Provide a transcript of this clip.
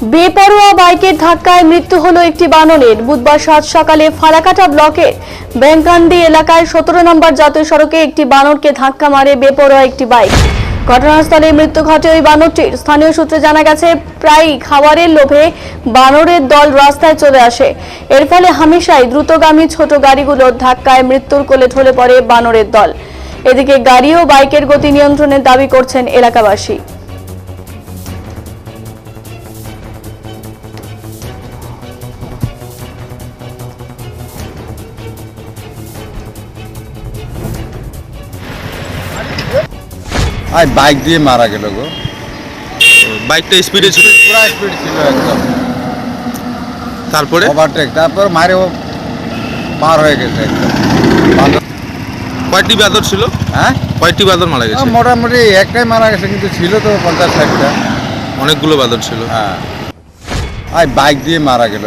বেপরোয়া বাইকের ধাক্কায় মৃত্যু হলো একটি বানরের। বুধবার সাত সকালে ফালাকাটা ব্লকের ব্যাংকান্দি এলাকায় সতেরো নম্বর জাতীয় সড়কে একটি বানরকে ধাক্কা মারে বেপরোয়া একটি বাইক। ঘটনাস্থলে মৃত্যু ঘটে ওই বানরটির। স্থানীয় সূত্রে জানা গেছে, প্রায় খাবারের লোভে বানরের দল রাস্তায় চলে আসে। এর ফলে হামেশাই দ্রুতগামী ছোট গাড়িগুলোর ধাক্কায় মৃত্যুর কোলে ঢলে পড়ে বানরের দল। এদিকে গাড়ি ও বাইকের গতি নিয়ন্ত্রণের দাবি করছেন এলাকাবাসী। আর বাইক দিয়ে মারা গেল গো। বাইকটা স্পিডে ছিল। পুরো স্পিড ছিল একদম। তারপরে? ওভারটেক তারপর মারে ও পার হয়ে গেছে একদম। বাঁদর- কয়টি বাদর ছিল? হ্যাঁ? কয়টি বাদর মারা গেছে? মোটামুটি একটাই মারা গেছে কিন্তু ছিল তো পঞ্চাশ ষাটটা। অনেকগুলো বাদর ছিল। হ্যাঁ। আর বাইক দিয়ে মারা গেল।